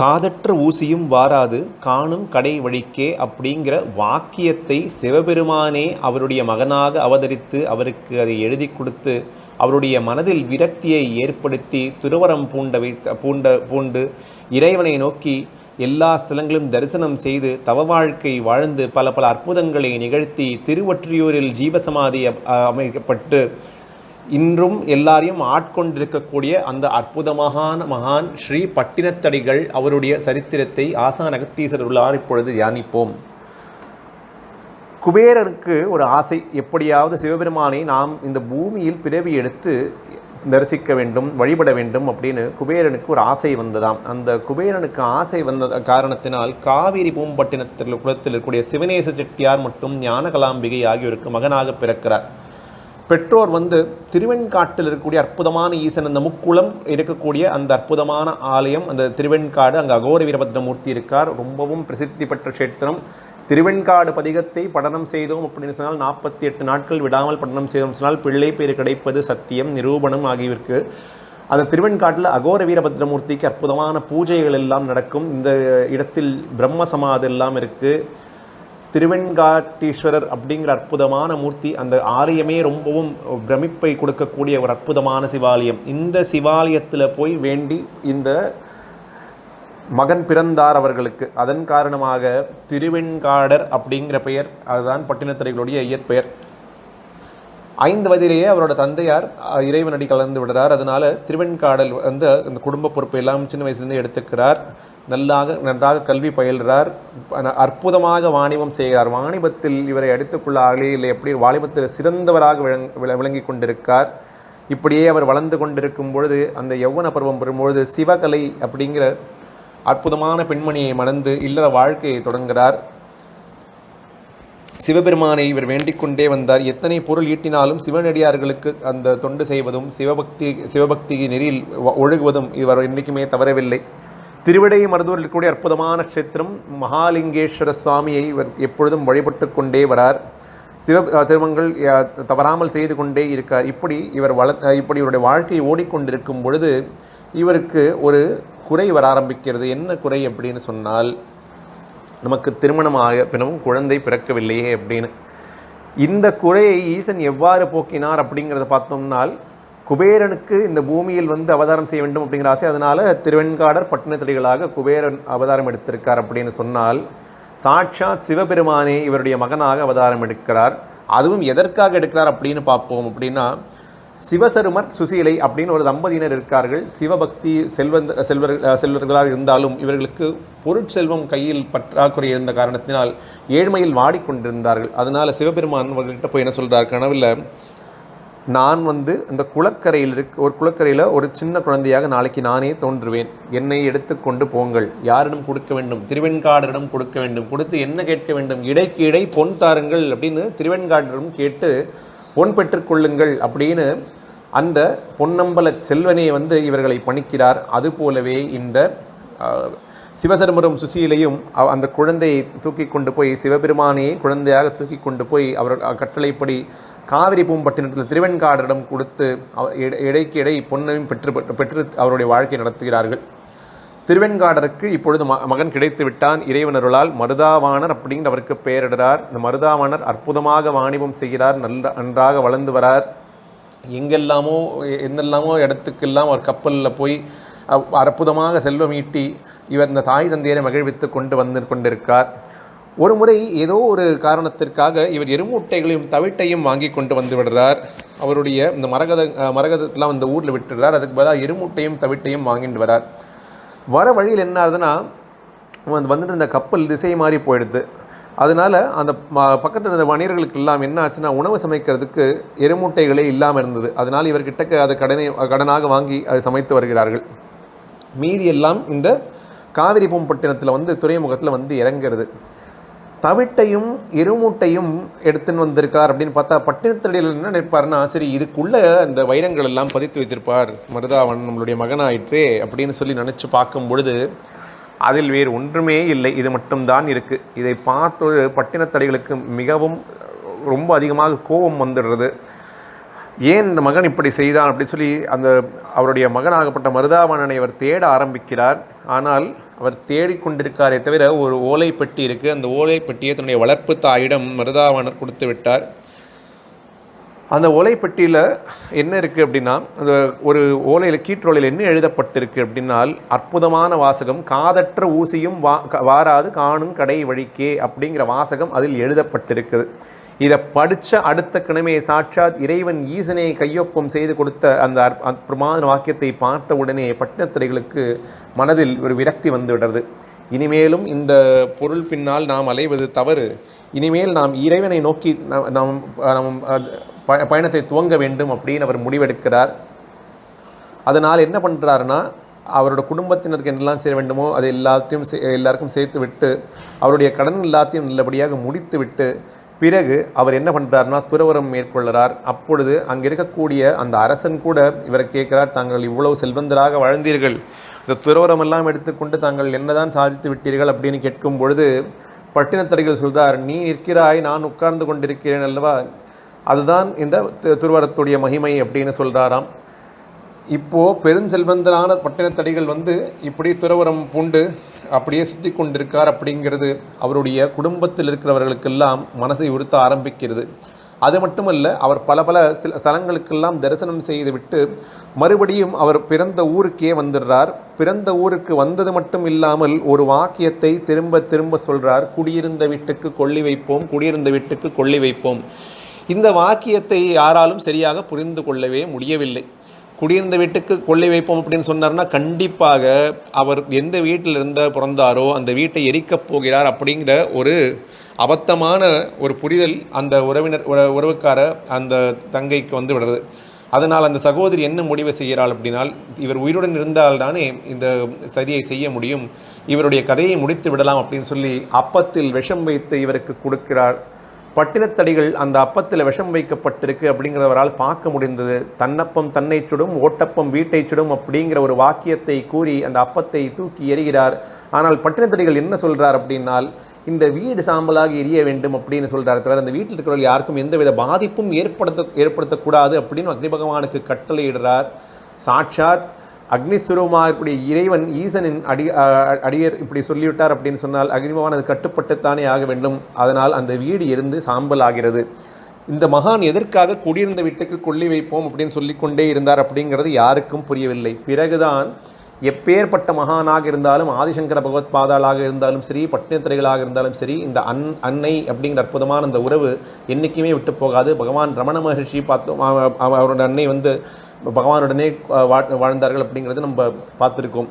காதற்ற ஊசியும் வாராது காணும் கடை வழிக்கே அப்படிங்கிற வாக்கியத்தை சிவபெருமானே அவருடைய மகனாக அவதரித்து அவருக்கு அதை எழுதி கொடுத்து அவருடைய மனதில் விரக்தியை ஏற்படுத்தி துருவரம் பூண்ட வைத்த பூண்ட பூண்டு இறைவனை நோக்கி எல்லா ஸ்தலங்களும் தரிசனம் செய்து தவ வாழ்க்கை வாழ்ந்து பல பல அற்புதங்களை நிகழ்த்தி திருவொற்றியூரில் ஜீவசமாதி அமைக்கப்பட்டு இன்றும் எல்லாரையும் ஆட்கொண்டிருக்கக்கூடிய அந்த அற்புதமான மகான் ஸ்ரீ பட்டினத்தடிகள் அவருடைய சரித்திரத்தை ஆசான் அகத்தீசர் உள்ளார் இப்பொழுது தியானிப்போம். குபேரனுக்கு ஒரு ஆசை எப்படியாவது சிவபெருமானை நாம் இந்த பூமியில் பிறவி எடுத்து தரிசிக்க வேண்டும் வழிபட வேண்டும் அப்படின்னு குபேரனுக்கு ஒரு ஆசை வந்ததாம். அந்த குபேரனுக்கு ஆசை வந்த காரணத்தினால் காவிரி பூம்பட்டினத்தில் குளத்தில் இருக்கக்கூடிய சிவநேச செட்டியார் மற்றும் ஞானகலாம்பிகை ஆகியோருக்கு மகனாக பிறக்கிறார். பெற்றோர் வந்து திருவெண்காட்டில் இருக்கக்கூடிய அற்புதமான ஈசன் அந்த முக்குளம் இருக்கக்கூடிய அந்த அற்புதமான ஆலயம் அந்த திருவெண்காடு அங்கே அகோர வீரபத்ரமூர்த்தி இருக்கார். ரொம்பவும் பிரசித்தி பெற்ற க்ஷேத்திரம். திருவெண்காடு பதிகத்தை படனம் செய்தோம் அப்படின்னு சொன்னால் நாற்பத்தி எட்டு நாட்கள் விடாமல் படனம் செய்தோம் சொன்னால் பிள்ளை பேர் கிடைப்பது சத்தியம் நிரூபணம் ஆகியவிற்கு அந்த திருவெண்காட்டில் அகோர வீரபத்ரமூர்த்திக்கு அற்புதமான பூஜைகள் எல்லாம் நடக்கும். இந்த இடத்தில் பிரம்ம சமாதி எல்லாம் இருக்குது திருவெண்காட்டீஸ்வரர் அப்படிங்கிற அற்புதமான மூர்த்தி அந்த ஆலயமே ரொம்பவும் பிரமிப்பை கொடுக்கக்கூடிய ஒரு அற்புதமான சிவாலயம். இந்த சிவாலயத்தில் போய் வேண்டி இந்த மகன் பிறந்தார் அவர்களுக்கு. அதன் காரணமாக திருவெண்காடர் அப்படிங்கிற பெயர் அதுதான் பட்டினத்தரைகளுடைய இயற்பெயர். ஐந்து வயதிலேயே அவரோட தந்தையார் இறைவனடி கலந்து விடுறார். அதனால திருவெண்காடல் வந்து அந்த குடும்ப பொறுப்பு எல்லாம் சின்ன வயசுலேருந்து எடுத்துக்கிறார். நல்லாக நன்றாக கல்வி பயில்கிறார் அற்புதமாக வாணிபம் செய்கிறார். வாணிபத்தில் இவரை அடித்துக்கொள்ள ஆளே இல்லை. எப்படி வாணிபத்தில் சிறந்தவராக விளங் விளங்கி கொண்டிருக்கார். இப்படியே அவர் வளர்ந்து கொண்டிருக்கும் பொழுது அந்த யௌவன பருவம் பெறும்பொழுது சிவகலை அப்படிங்கிற அற்புதமான பெண்மணியை மணந்து இல்லற வாழ்க்கையை தொடங்குகிறார் சிவபெருமானை இவர் வேண்டிக் கொண்டே வந்தார். எத்தனை பொருள் ஈட்டினாலும் சிவனடியார்களுக்கு அந்த தொண்டு செய்வதும் சிவபக்தி சிவபக்தி நெறியில் வ- ஒழுகுவதும் இவர் என்றைக்குமே தவறவில்லை. திருவிடை மருதூரில் இருக்கக்கூடிய அற்புதமான க்ஷேத்திரம் மகாலிங்கேஸ்வர சுவாமியை இவர் எப்பொழுதும் வழிபட்டு கொண்டே வரார். சிவ திருமங்கள் தவறாமல் செய்து கொண்டே இருக்கார். இப்படி இவர் வள இப்படி இவருடைய வாழ்க்கை ஓடிக்கொண்டிருக்கும் பொழுது இவருக்கு ஒரு குறை வர ஆரம்பிக்கிறது. என்ன குறை அப்படின்னு சொன்னால் நமக்கு திருமணம் ஆக பிறவும் குழந்தை பிறக்கவில்லையே அப்படின்னு. இந்த குறையை ஈசன் எவ்வாறு போக்கினார் அப்படிங்கிறத பார்த்தோம்னால் குபேரனுக்கு இந்த பூமியில் வந்து அவதாரம் செய்ய வேண்டும் அப்படிங்கிற ஆசை அதனால் திருவெண்காடர் பட்டினத்தடிகளாக குபேரன் அவதாரம் எடுத்திருக்கார் அப்படின்னு சொன்னால் சாட்சாத் சிவபெருமானே இவருடைய மகனாக அவதாரம் எடுக்கிறார். அதுவும் எதற்காக எடுக்கிறார் அப்படின்னு பார்ப்போம் அப்படின்னா சிவசருமர் சுசீலை அப்படின்னு ஒரு தம்பதியினர் இருக்கார்கள். சிவபக்தி செல்வந்த செல்வர் செல்வர்களாக இருந்தாலும் இவர்களுக்கு பொருட்செல்வம் கையில் பற்றாக்குறை இருந்த காரணத்தினால் ஏழ்மையில் வாடிக்கொண்டிருந்தார்கள். அதனால் சிவபெருமான் அவர்கள்ட்ட போய் என்ன சொல்கிறார் கனவில் நான் வந்து இந்த குளக்கரையில் இருக்க ஒரு குளக்கரையில் ஒரு சின்ன குழந்தையாக நாளைக்கு நானே தோன்றுவேன். என்னை எடுத்துக்கொண்டு போங்கள். யாரிடம் கொடுக்க வேண்டும்? திருவெண்காடரிடம் கொடுக்க வேண்டும். கொடுத்து என்ன கேட்க வேண்டும்? இடைக்கு இடை பொன் தாருங்கள் அப்படின்னு திருவெண்காடரிடம் கேட்டு பொன் பெற்றுக்கொள்ளுங்கள் அப்படின்னு அந்த பொன்னம்பல செல்வனே வந்து இவர்களை பணிக்கிறார். அதுபோலவே இந்த சிவசர்மரும் சுசீலையும் அந்த குழந்தையை தூக்கி கொண்டு போய் சிவபெருமானையே குழந்தையாக தூக்கி கொண்டு போய் அவர் கட்டளைப்படி காவிரி பூம்பட்டினத்தில் திருவெண்காடரிடம் கொடுத்து அவ- இடை- இடைக்கு இடை பொன்னையும் பெற்று பெற்று அவருடைய வாழ்க்கை நடத்துகிறார்கள். திருவெண்காடருக்கு இப்பொழுது ம மகன் கிடைத்து விட்டான். இறைவனருளால் மருதாவாணர் அப்படின்னு அவருக்கு பெயரிடுறார். இந்த மருதாவாணர் அற்புதமாக வாணிபம் செய்கிறார். நல்ல நன்றாக வளர்ந்து வரார். எங்கெல்லாமோ என்னெல்லாமோ எந்தெல்லாமோ இடத்துக்கெல்லாம் ஒரு கப்பலில் போய் அற்புதமாக செல்வம் ஈட்டி இவர் இந்த தாய் தந்தையரை மகிழ்வித்து கொண்டு வந்து கொண்டிருக்கார். ஒரு முறை ஏதோ ஒரு காரணத்திற்காக இவர் எருமூட்டைகளையும் தவிட்டையும் வாங்கி கொண்டு வந்து விடுறார். அவருடைய இந்த மரகத அஹ், அந்த ஊரில் விட்டுடுறார். அதுக்கு பதிலாக எருமூட்டையும் தவிட்டையும் வாங்கிட்டு வரார். வர வழியில் என்ன ஆகுதுன்னா வந்து வந்துட்டு இந்த கப்பல் திசை மாறி போயிடுது. அதனால அந்த பக்கத்தில் இருந்த வணிகர்களுக்கு எல்லாம் என்ன ஆச்சுன்னா உணவு சமைக்கிறதுக்கு எருமூட்டைகளே இல்லாமல் இருந்தது. அதனால் இவர்கிட்டக்கு அதை கடனை கடனாக வாங்கி அதை சமைத்து வருகிறார்கள். மீதி எல்லாம் இந்த காவிரி பூம்பட்டினத்தில் வந்து துறைமுகத்தில் வந்து இறங்குறது. தவிட்டையும் எருமூட்டையும் எடுத்துன்னு வந்திருக்கார் அப்படின்னு பார்த்தா பட்டினத்தடியில் என்ன நிற்பாருன்னா சரி இதுக்குள்ளே இந்த வைரங்கள் எல்லாம் பதித்து வச்சிருப்பார் மருதாவன் நம்மளுடைய மகனாயிற்றே அப்படின்னு சொல்லி நினச்சி பார்க்கும் பொழுது அதில் வேறு ஒன்றுமே இல்லை. இது மட்டும்தான் இருக்குது இதை பார்த்து பட்டினத்தடிகளுக்கு மிகவும் ரொம்ப அதிகமாக கோபம் வந்துடுறது. ஏன் இந்த மகன் இப்படி செய்தான் அப்படின்னு சொல்லி அந்த அவருடைய மகனாகப்பட்ட மருதாவணனை அவர் தேட ஆரம்பிக்கிறார். ஆனால் அவர் தேடிக்கொண்டிருக்காரே தவிர ஒரு ஓலை பெட்டி இருக்குது அந்த ஓலை பெட்டியை தன்னுடைய வளர்ப்பு தாயிடம் மருதாவணர் கொடுத்து விட்டார். அந்த ஓலை பெட்டியில் என்ன இருக்குது அப்படின்னா அந்த ஒரு ஓலையில் கீற்றோலையில் என்ன எழுதப்பட்டிருக்கு அப்படின்னால் அற்புதமான வாசகம் காதற்ற ஊசியும் வா க- வாராது காணும் கடை வழிக்கே அப்படிங்கிற வாசகம் அதில் எழுதப்பட்டிருக்குது. இதை படித்த அடுத்த கிழமை சாட்சாத் இறைவன் ஈசனை கையொப்பம் செய்து கொடுத்த அந்த அற்ப- வாக்கியத்தை பார்த்த உடனே பட்டினத்திரைகளுக்கு மனதில் ஒரு விரக்தி வந்து விடுறது. இனிமேலும் இந்த பொருள் பின்னால் நாம் அலைவது தவறு. இனிமேல் நாம் இறைவனை நோக்கி நம் நாம் நம் அது ப- பயணத்தை துவங்க வேண்டும் அப்படின்னு அவர் முடிவெடுக்கிறார். அதனால் என்ன பண்ணுறாருன்னா அவரோட குடும்பத்தினருக்கு என்னெல்லாம் செய்ய வேண்டுமோ அதை எல்லாத்தையும் சே- எல்லாருக்கும் சேர்த்து விட்டு அவருடைய கடன் எல்லாத்தையும் நல்லபடியாக முடித்து விட்டு பிறகு அவர் என்ன பண்ணுறாருனா துறவரம் மேற்கொள்கிறார் அப்பொழுது அங்கே இருக்கக்கூடிய அந்த அரசன் கூட இவரை கேட்கிறார் தாங்கள் இவ்வளவு செல்வந்தராக வாழ்ந்தீர்கள். இந்த துறவரம் எல்லாம் எடுத்துக்கொண்டு தாங்கள் என்னதான் சாதித்து விட்டீர்கள்? அப்படின்னு கேட்கும் பொழுது பட்டினத்தடிகள் சொல்கிறார் நீ நிற்கிறாய் நான் உட்கார்ந்து கொண்டிருக்கிறேன் அல்லவா? அதுதான் இந்த து- மகிமை அப்படின்னு சொல்கிறாராம் இப்போ பெருஞ்செல்வந்தரான பட்டினத்தடிகள் வந்து இப்படி துறவரம் பூண்டு அப்படியே சுற்றி கொண்டிருக்கார் அப்படிங்கிறது அவருடைய குடும்பத்தில் இருக்கிறவர்களுக்கெல்லாம் மனசை உறுத்த ஆரம்பிக்கிறது. அது மட்டுமல்ல அவர் பல பல சில ஸ்தலங்களுக்கெல்லாம் தரிசனம் செய்துவிட்டு மறுபடியும் அவர் பிறந்த ஊருக்கே வந்துடுறார். பிறந்த ஊருக்கு வந்தது மட்டும் இல்லாமல் ஒரு வாக்கியத்தை திரும்ப திரும்ப சொல்கிறார் குடியிருந்த வீட்டுக்கு கொள்ளி வைப்போம் குடியிருந்த வீட்டுக்கு கொள்ளி வைப்போம். இந்த வாக்கியத்தை யாராலும் சரியாக புரிந்து கொள்ளவே முடியவில்லை. குடியிருந்த வீட்டுக்கு கொள்ளை வைப்போம் அப்படின்னு சொன்னார்னா கண்டிப்பாக அவர் எந்த வீட்டில் இருந்த பிறந்தாரோ அந்த வீட்டை எரிக்கப் போகிறார் அப்படிங்கிற ஒரு அபத்தமான ஒரு புரிதல் அந்த உறவினர் உற- உறவுக்கார அந்த தங்கைக்கு வந்து விடுறது. அதனால் அந்த சகோதரி என்ன முடிவு செய்கிறாள் அப்படின்னால் இவர் உயிருடன் இருந்தால் தானே இந்த சரியை செய்ய முடியும் இவருடைய கதையை முடித்து விடலாம் அப்படின்னு சொல்லி அப்பத்தில் விஷம் வைத்து இவருக்கு கொடுக்கிறார். பட்டினத்தடிகள் அந்த அப்பத்தில் விஷம் வைக்கப்பட்டிருக்கு அப்படிங்கிறவரால் பார்க்க முடிந்தது. தன்னப்பம் தன்னை சுடும் ஓட்டப்பம் வீட்டை சுடும் அப்படிங்கிற ஒரு வாக்கியத்தை கூறி அந்த அப்பத்தை தூக்கி எறிகிறார். ஆனால் பட்டினத்தடிகள் என்ன சொல்கிறார் அப்படின்னால் இந்த வீடு சாம்பலாக எரிய வேண்டும் அப்படின்னு சொல்கிறார் தவிர அந்த வீட்டில் இருக்கிறவர்கள் யாருக்கும் எந்தவித பாதிப்பும் ஏற்படுத்த ஏற்படுத்தக்கூடாது அப்படின்னு அக்னி பகவானுக்கு கட்டளையிடுறார். சாட்சாத் அக்னிஸ்வரூபமாக இருக்கக்கூடிய இறைவன் ஈசனின் அடி அடியர் இப்படி சொல்லிவிட்டார் அப்படின்னு சொன்னால் அக்னிபகவான் அது கட்டுப்பட்டுத்தானே ஆக வேண்டும். அதனால் அந்த வீடு இருந்து சாம்பல் ஆகிறது. இந்த மகான் எதற்காக குடியிருந்த வீட்டுக்கு கொள்ளி வைப்போம் அப்படின்னு சொல்லிக்கொண்டே இருந்தார் அப்படிங்கிறது யாருக்கும் புரியவில்லை. பிறகுதான் எப்பேற்பட்ட மகானாக இருந்தாலும் ஆதிசங்கர பகவத் பாதாளாக இருந்தாலும் சரி பட்டினத்திரைகளாக இருந்தாலும் சரி இந்த அன் அன்னை அப்படிங்கிற அற்புதமான அந்த உறவு என்றைக்குமே விட்டு போகாது. பகவான் ரமண மகர்ஷி பார்த்தோம் அவ- அவரோட அன்னை வந்து பகவானுடனே வா- வாழ்ந்தார்கள் அப்படிங்கிறது நம்ம பார்த்துருக்கோம்.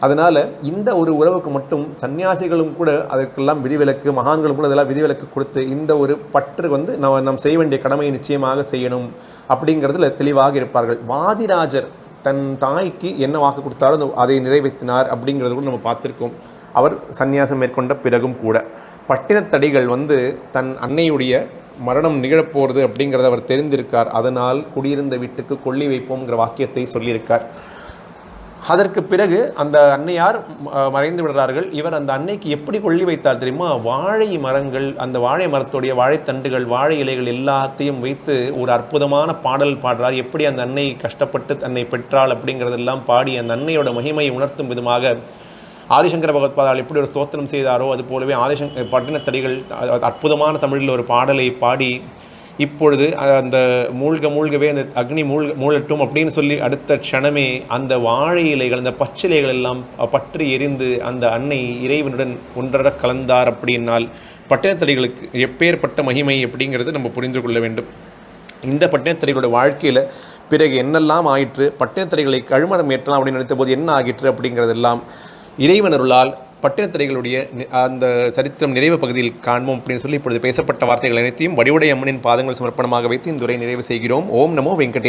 அதனால் இந்த ஒரு உறவுக்கு மட்டும் சன்னியாசிகளும் கூட அதற்கெல்லாம் விதிவிலக்கு மகான்களும் கூட இதெல்லாம் விதிவிலக்கு கொடுத்து இந்த ஒரு பற்று வந்து நம்ம நாம் செய்ய வேண்டிய கடமையை நிச்சயமாக செய்யணும் அப்படிங்கிறதுல தெளிவாக இருப்பார்கள். வாதிராஜர் தன் தாய்க்கு என்ன வாக்கு கொடுத்தாரோ அதை நிறைவேற்றினார் அப்படிங்கிறது கூட நம்ம பார்த்துருக்கோம். அவர் சந்நியாசம் மேற்கொண்ட பிறகும் கூட. பட்டினத்தடிகள் வந்து தன் அன்னையுடைய மரணம் நிகழப்போகிறது அப்படிங்கிறத அவர் தெரிந்திருக்கார். அதனால் குடியிருந்த வீட்டுக்கு கொள்ளி வைப்போம்ங்கிற வாக்கியத்தை சொல்லியிருக்கார். அதற்கு பிறகு அந்த அன்னையார் மறைந்து விடுறார்கள் இவர் அந்த அன்னைக்கு எப்படி கொள்ளி வைத்தார் தெரியுமா? வாழை மரங்கள் அந்த வாழை மரத்துடைய வாழைத்தண்டுகள் வாழை இலைகள் எல்லாத்தையும் வைத்து ஒரு அற்புதமான பாடல் பாடுறார். எப்படி அந்த அன்னை கஷ்டப்பட்டு தன்னை பெற்றாள் அப்படிங்கிறதெல்லாம் பாடி அந்த அன்னையோட மகிமையை உணர்த்தும் விதமாக ஆதிசங்கர பகவத்பாதால் எப்படி ஒரு ஸ்தோத்திரம் செய்தாரோ அது போலவே ஆதிசங்க பட்டினத்தடிகள் அற்புதமான தமிழில் ஒரு பாடலை பாடி இப்பொழுது அந்த மூழ்க மூழ்கவே அந்த அக்னி மூழ்க மூழட்டும் அப்படின்னு சொல்லி அடுத்த க்ஷணமே அந்த வாழை இலைகள் அந்த பச்சிலைகள் எல்லாம் பற்றி எரிந்து அந்த அன்னை இறைவனுடன் ஒன்றர கலந்தார் அப்படின்னால் பட்டினத்தடிகளுக்கு எப்பேற்பட்ட மகிமை அப்படிங்கிறது நம்ம புரிந்து கொள்ள வேண்டும். இந்த பட்டினத்தடிகளோட வாழ்க்கையில் பிறகு என்னெல்லாம் ஆயிற்று பட்டினத்தடிகளை கழுமணம் ஏற்றலாம் அப்படின்னு நினைத்த போது என்ன ஆகிற்று அப்படிங்கிறதெல்லாம் இறைவனருளால் பட்டினத்திரைகளுடைய அந்த சரித்திரம் நிறைவு பகுதியில் காண்போம் அப்படின்னு சொல்லி இப்பொழுது பேசப்பட்ட வார்த்தைகள் அனைத்தையும் வடிவுடைய அம்மனின் பாதங்கள் சமர்ப்பணமாக வைத்து இந்த உரை நிறைவு செய்கிறோம். ஓம் நமோ வெங்கடேஷ்